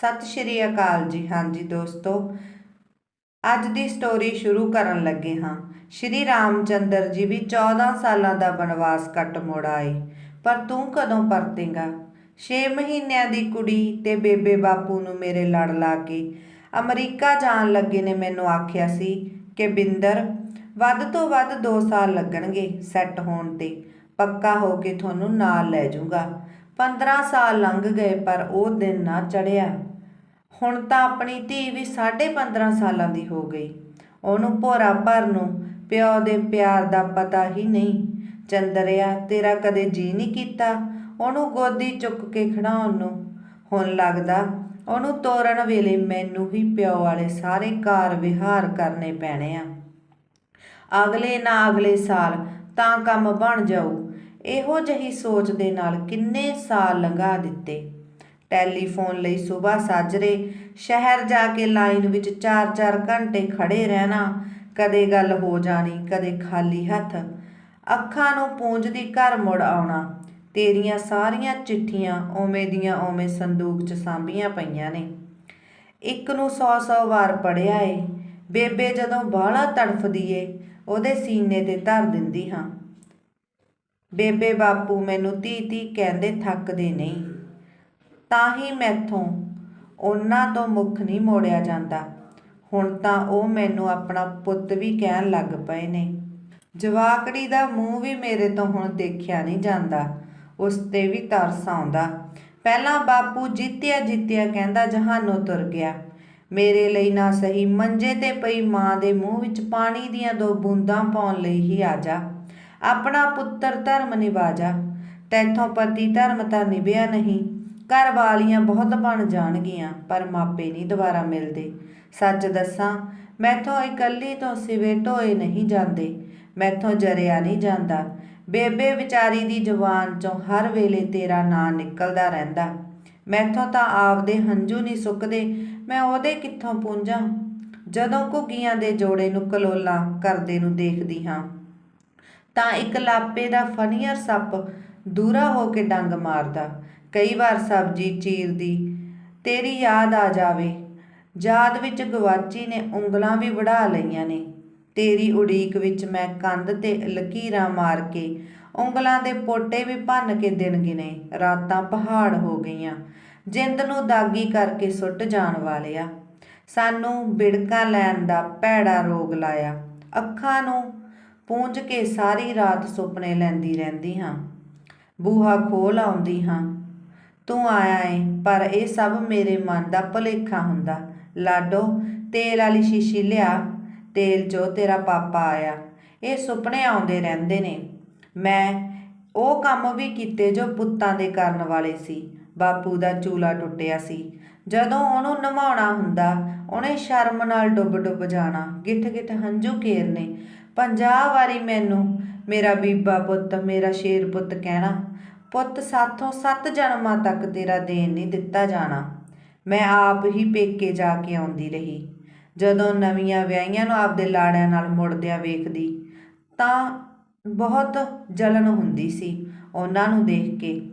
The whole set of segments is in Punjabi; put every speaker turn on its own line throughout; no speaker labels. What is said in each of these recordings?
ਸਤਿ ਸ਼੍ਰੀ ਅਕਾਲ ਜੀ। ਹਾਂਜੀ ਦੋਸਤੋ, ਅੱਜ ਦੀ ਸਟੋਰੀ ਸ਼ੁਰੂ ਕਰਨ ਲੱਗੇ ਹਾਂ। ਸ਼੍ਰੀ ਰਾਮਚੰਦਰ ਜੀ ਵੀ 14 ਸਾਲਾਂ ਦਾ ਬਨਵਾਸ ਕੱਟ ਮੁੜ ਆਏ, ਪਰ ਤੂੰ ਕਦੋਂ ਪਰਤੇਗਾ? 6 ਮਹੀਨਿਆਂ ਦੀ ਕੁੜੀ ਤੇ ਬੇਬੇ ਬਾਪੂ ਨੂੰ ਮੇਰੇ ਲੜ ਲਾ ਕੇ ਅਮਰੀਕਾ ਜਾਣ ਲੱਗੇ ਨੇ ਮੈਨੂੰ ਆਖਿਆ ਸੀ ਕਿ ਬਿੰਦਰ, ਵੱਧ ਤੋਂ ਵੱਧ 2 ਸਾਲ ਲੱਗਣਗੇ ਸੈੱਟ ਹੋਣ ਤੇ, ਪੱਕਾ ਹੋ ਕੇ ਤੁਹਾਨੂੰ ਨਾਲ ਲੈ ਜਾਊਂਗਾ। 15 ਸਾਲ ਲੰਘ ਗਏ ਪਰ ਉਹ ਦਿਨ ਨਾ ਚੜਿਆ। ਹੁਣ ਤਾਂ ਆਪਣੀ ਧੀ ਵੀ 15.5 ਸਾਲਾਂ ਦੀ ਹੋ ਗਈ। ਉਹਨੂੰ ਭੋਰਾ ਭਰ ਨੂੰ ਪਿਓ ਦੇ ਪਿਆਰ ਦਾ ਪਤਾ ਹੀ ਨਹੀਂ। ਚੰਦਰਿਆ, ਤੇਰਾ ਕਦੇ ਜੀ ਨਹੀਂ ਕੀਤਾ। ਉਹਨੂੰ ਗੋਦੀ ਚੁੱਕ ਕੇ ਖੜਾਉਣ ਨੂੰ। ਹੁਣ ਲੱਗਦਾ ਉਹਨੂੰ ਤੋਰਨ ਵੇਲੇ ਮੈਨੂੰ ਹੀ ਪਿਓ ਵਾਲੇ ਸਾਰੇ ਕਾਰ ਵਿਹਾਰ ਕਰਨੇ ਪੈਣੇ ਆ। ਅਗਲੇ ਨਾ ਅਗਲੇ ਸਾਲ ਤਾਂ ਕੰਮ ਬਣ ਜਾਊ। ਇਹੋ ਜਹੀ ਸੋਚ ਦੇ ਨਾਲ ਕਿੰਨੇ ਸਾਲ ਲੰਘਾ ਦਿੱਤੇ। ਟੈਲੀਫੋਨ ਲਈ ਸਵੇਰ ਸਾਜਰੇ ਸ਼ਹਿਰ ਜਾ ਕੇ ਲਾਈਨ ਵਿੱਚ 4-4 ਘੰਟੇ ਖੜੇ ਰਹਿਣਾ, ਕਦੇ ਗੱਲ ਹੋ ਜਾਣੀ, ਕਦੇ ਖਾਲੀ ਹੱਥ। ਅੱਖਾਂ ਨੂੰ ਪੂੰਝਦੀ ਘਰ ਮੁੜ ਆਉਣਾ। ਤੇਰੀਆਂ ਸਾਰੀਆਂ ਚਿੱਠੀਆਂ ਓਵੇਂ ਦੀਆਂ ਓਵੇਂ ਸੰਦੂਕ 'ਚ ਸਾਂਭੀਆਂ ਪਈਆਂ ਨੇ। ਇੱਕ ਨੂੰ 100-100 ਵਾਰ ਪੜਿਆ ਏ। ਬੇਬੇ ਜਦੋਂ ਬਾਹਲਾ ਤੜਫਦੀ ਏ, ਉਹਦੇ ਸੀਨੇ ਤੇ ਧਰ ਦਿੰਦੀ ਹਾਂ। ਬੇਬੇ ਬਾਪੂ ਮੈਨੂੰ ਧੀ ਧੀ ਕਹਿੰਦੇ ਥੱਕਦੇ ਨਹੀਂ। ਤਾਂ ਹੀ ਮੈਥੋਂ ਉਹਨਾਂ ਤੋਂ ਮੁੱਖ ਨਹੀਂ ਮੋੜਿਆ ਜਾਂਦਾ। ਹੁਣ ਤਾਂ ਉਹ ਮੈਨੂੰ ਆਪਣਾ ਪੁੱਤ ਵੀ ਕਹਿਣ ਲੱਗ ਪਏ ਨੇ। ਜਵਾਕੜੀ ਦਾ ਮੂੰਹ ਵੀ ਮੇਰੇ ਤੋਂ ਹੁਣ ਦੇਖਿਆ ਨਹੀਂ ਜਾਂਦਾ। ਉਸ ਤੇ ਵੀ ਤਰਸ ਆਉਂਦਾ। ਪਹਿਲਾਂ ਬਾਪੂ ਜਿੱਤਿਆ ਜਿੱਤਿਆ ਕਹਿੰਦਾ ਜਹਾਨੋਂ ਤੁਰ ਗਿਆ। ਮੇਰੇ ਲਈ ਨਾ ਸਹੀ ਮੰਜੇ ਤੇ ਪਈ ਮਾਂ ਦੇ ਮੂੰਹ ਵਿੱਚ ਪਾਣੀ ਦੀਆਂ ਦੋ ਬੂੰਦਾਂ ਪਾਉਣ ਲਈ ਹੀ ਆ ਜਾ। ਆਪਣਾ ਪੁੱਤਰ ਧਰਮ ਨਿਭਾਜਾ ਤੈਥੋਂ ਪਤੀ ਧਰਮ ਤਾਂ ਨਿਭਿਆ ਨਹੀਂ। ਘਰ ਵਾਲੀਆਂ ਬਹੁਤ ਬਣ ਜਾਣਗੀਆਂ, ਪਰ ਮਾਪੇ ਨਹੀਂ ਦੁਬਾਰਾ ਮਿਲਦੇ। ਸੱਚ ਦੱਸਾਂ, ਮੈਥੋਂ ਇਕੱਲੀ ਤੋਂ ਸਿਵੇ ਢੋਏ ਨਹੀਂ ਜਾਂਦੇ। ਮੈਥੋਂ ਜਰਿਆ ਨਹੀਂ ਜਾਂਦਾ। ਬੇਬੇ ਵਿਚਾਰੀ ਦੀ ਜ਼ੁਬਾਨ ਚੋਂ ਹਰ ਵੇਲੇ ਤੇਰਾ ਨਾਂ ਨਿਕਲਦਾ ਰਹਿੰਦਾ। ਮੈਥੋਂ ਤਾਂ ਆਪਦੇ ਹੰਝੂ ਨਹੀਂ ਸੁੱਕਦੇ। ਮੈਂ ਉਹਦੇ ਕਿੱਥੋਂ ਪੂੰਝਾਂ? ਜਦੋਂ ਘੁੱਗੀਆਂ ਦੇ ਜੋੜੇ ਨੂੰ ਕਲੋਲਾ ਕਰਦੇ ਨੂੰ ਦੇਖਦੀ ਹਾਂ। ਤਾਂ ਇੱਕ ਲਾਪੇ ਦਾ ਫਨੀਅਰ ਸੱਪ ਦੂਰਾ ਹੋ ਕੇ ਡੰਗ ਮਾਰਦਾ। ਕਈ ਵਾਰ ਸਬਜ਼ੀ ਚੀਰਦੀ, ਤੇਰੀ ਯਾਦ ਆ ਜਾਵੇ। ਯਾਦ ਵਿੱਚ ਗਵਾਚੀ ਨੇ ਉਂਗਲਾਂ ਵੀ ਵੜਾ ਲਈਆਂ ਨੇ। ਤੇਰੀ ਉਡੀਕ ਵਿੱਚ ਮੈਂ ਕੰਧ ਤੇ ਲਕੀਰਾਂ ਮਾਰ ਕੇ ਉਂਗਲਾਂ ਦੇ ਪੋਟੇ ਵੀ ਭੰਨ ਕੇ ਦਿਨ ਗਿਨੇ ਰਾਤਾਂ ਪਹਾੜ ਹੋ ਗਈਆਂ। ਜਿੰਦ ਨੂੰ ਦਾਗੀ ਕਰਕੇ ਸੁੱਟ ਜਾਣ ਵਾਲਿਆ। ਸਾਨੂੰ ਬਿੜਕਾਂ ਲੈਣ ਦਾ ਭੈੜਾ ਰੋਗ ਲਾਇਆ। ਅੱਖਾਂ ਨੂੰ ਪੂੰਝ ਕੇ ਸਾਰੀ ਰਾਤ ਸੁਪਨੇ ਲੈਂਦੀ ਰਹਿੰਦੀ ਹਾਂ। ਬੂਹਾ ਖੋਲ ਆਉਂਦੀ ਹਾਂ। ਤੂੰ ਆਇਆ ਏ, ਪਰ ਇਹ ਸਭ ਮੇਰੇ ਮਨ ਦਾ ਭੁਲੇਖਾ ਹੁੰਦਾ। ਲਾਡੋ, ਤੇਲ ਵਾਲੀ ਸ਼ੀਸ਼ੀ ਲਿਆ। ਤੇਲ 'ਚੋਂ ਤੇਰਾ ਪਾਪਾ ਆਇਆ। ਇਹ ਸੁਪਨੇ ਆਉਂਦੇ ਰਹਿੰਦੇ ਨੇ। ਮੈਂ ਉਹ ਕੰਮ ਵੀ ਕੀਤੇ ਜੋ ਪੁੱਤਾਂ ਦੇ ਕਰਨ ਵਾਲੇ ਸੀ। ਬਾਪੂ ਦਾ ਚੂਲਾ ਟੁੱਟਿਆ ਸੀ। ਜਦੋਂ ਉਹਨੂੰ ਨਮਾਉਣਾ ਹੁੰਦਾ, ਉਹਨੇ ਸ਼ਰਮ ਨਾਲ ਡੁੱਬ ਡੁੱਬ ਜਾਣਾ। ਗਿੱਠ ਗਿੱਠ ਹੰਝੂ ਕੇਰਨੇ 50 ਵਾਰੀ ਮੈਨੂੰ, ਮੇਰਾ ਬੀਬਾ ਪੁੱਤ, ਮੇਰਾ ਸ਼ੇਰ ਪੁੱਤ ਕਹਿਣਾ, ਪੁੱਤ ਸਾਥੋਂ ਸੱਤ ਜਨਮਾਂ ਤੱਕ ਤੇਰਾ ਦੇਣ ਨਹੀਂ ਦਿੱਤਾ ਜਾਣਾ। ਮੈਂ ਆਪ ਹੀ ਪੇਕੇ ਜਾ ਕੇ ਆਉਂਦੀ ਰਹੀ। ਜਦੋਂ ਨਵੀਆਂ ਵਿਆਹੀਆਂ ਨੂੰ ਆਪਦੇ ਲਾੜਿਆਂ ਨਾਲ ਮੁੜਦਿਆਂ ਵੇਖਦੀ, ਤਾਂ ਬਹੁਤ ਜਲਨ ਹੁੰਦੀ ਸੀ ਉਹਨਾਂ ਨੂੰ ਦੇਖ ਕੇ।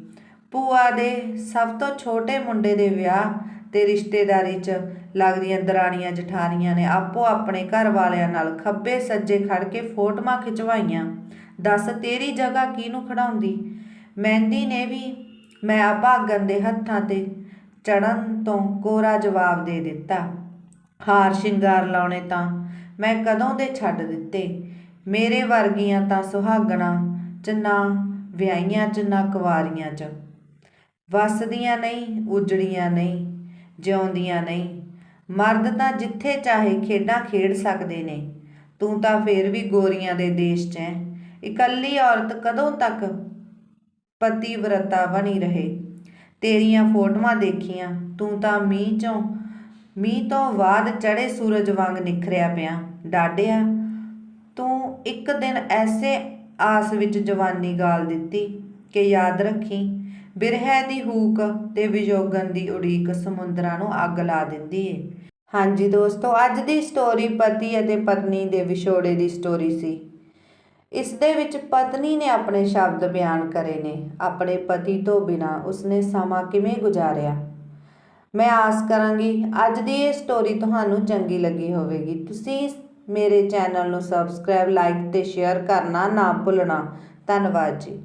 ਭੂਆ ਦੇ ਸਭ ਤੋਂ ਛੋਟੇ ਮੁੰਡੇ ਦੇ ਵਿਆਹ ਤੇ ਰਿਸ਼ਤੇਦਾਰੀ 'ਚ ਲੱਗਦੀਆਂ ਦਰਾਣੀਆਂ ਜਠਾਣੀਆਂ ਨੇ ਆਪੋ ਆਪਣੇ ਘਰ ਵਾਲਿਆਂ ਨਾਲ ਖੱਬੇ ਸੱਜੇ ਖੜ ਕੇ ਫੋਟੋਆਂ ਖਿਚਵਾਈਆਂ। ਦੱਸ ਤੇਰੀ ਜਗ੍ਹਾ ਕਿਹਨੂੰ ਖੜਾਉਂਦੀ? ਮਹਿੰਦੀ ਨੇ ਵੀ ਮੈਂ ਅਭਾਗਨ ਦੇ ਹੱਥਾਂ ਤੇ ਚੜਨ ਤੋਂ ਕੋਰਾ ਜਵਾਬ ਦੇ ਦਿੱਤਾ। ਹਾਰ ਸ਼ਿੰਗਾਰ ਲਾਉਣੇ ਤਾਂ ਮੈਂ ਕਦੋਂ ਦੇ ਛੱਡ ਦਿੱਤੇ? ਮੇਰੇ ਵਰਗੀਆਂ ਤਾਂ ਸੁਹਾਗਣਾ ਚ ਨਾ, ਵਿਆਹੀਆਂ ਚ ਨਾ ਕੁਵਾਰੀਆਂ ਚ। ਵਸਦੀਆਂ ਨਹੀਂ, ਉਜੜੀਆਂ ਨਹੀਂ। ਜਿਉਂਦੀਆਂ ਨਹੀਂ। ਮਰਦ ਤਾਂ ਜਿੱਥੇ ਚਾਹੇ ਖੇਡਾਂ ਖੇਡ ਸਕਦੇ ਨੇ। ਤੂੰ ਤਾਂ ਫੇਰ ਵੀ ਗੋਰੀਆਂ ਦੇ ਦੇਸ਼ 'ਚ ਐ ਇਕੱਲੀ ਔਰਤ ਕਦੋਂ ਤੱਕ ਪਤੀਵਰਤਾ ਬਣੀ ਰਹੇ? ਤੇਰੀਆਂ ਫੋਟੋਆਂ ਦੇਖੀਆਂ, ਤੂੰ ਤਾਂ ਮੀਂਹ ਚੋਂ, ਮੀਂਹ ਤੋਂ ਬਾਅਦ ਚੜੇ ਸੂਰਜ ਵਾਂਗ ਨਿਖਰਿਆ ਪਿਆ। ਡਾਡਿਆ ਤੂੰ ਇੱਕ ਦਿਨ ਐਸੇ ਆਸ ਵਿੱਚ ਜਵਾਨੀ ਗਾਲ ਦਿੱਤੀ ਕਿ ਯਾਦ ਰੱਖੀ। ਬਿਰਹਿ ਦੀ ਹੂਕ ਤੇ ਵਿਯੋਗਨ ਦੀ ਉਡੀਕ ਸਮੁੰਦਰਾਂ ਨੂੰ ਅੱਗ ਲਾ ਦਿੰਦੀ ਏ। ਹਾਂਜੀ ਦੋਸਤੋ, ਅੱਜ ਦੀ ਸਟੋਰੀ ਪਤੀ ਅਤੇ ਪਤਨੀ ਦੇ ਵਿਛੋੜੇ ਦੀ ਸਟੋਰੀ ਸੀ। ਇਸ ਦੇ ਵਿੱਚ ਪਤਨੀ ਨੇ ਆਪਣੇ ਸ਼ਬਦ ਬਿਆਨ ਕਰੇ ਨੇ। ਆਪਣੇ ਪਤੀ ਤੋਂ ਬਿਨਾ ਉਸਨੇ ਸਮਾਂ ਕਿਵੇਂ ਗੁਜ਼ਾਰਿਆ? ਮੈਂ ਆਸ ਕਰਾਂਗੀ, ਅੱਜ ਦੀ ਇਹ ਸਟੋਰੀ ਤੁਹਾਨੂੰ ਚੰਗੀ ਲੱਗੀ ਹੋਵੇਗੀ। ਤੁਸੀਂ ਮੇਰੇ ਚੈਨਲ ਨੂੰ ਸਬਸਕ੍ਰਾਈਬ ਲਾਈਕ ਤੇ ਸ਼ੇਅਰ ਕਰਨਾ ਨਾ ਭੁੱਲਣਾ। ਧੰਨਵਾਦ ਜੀ।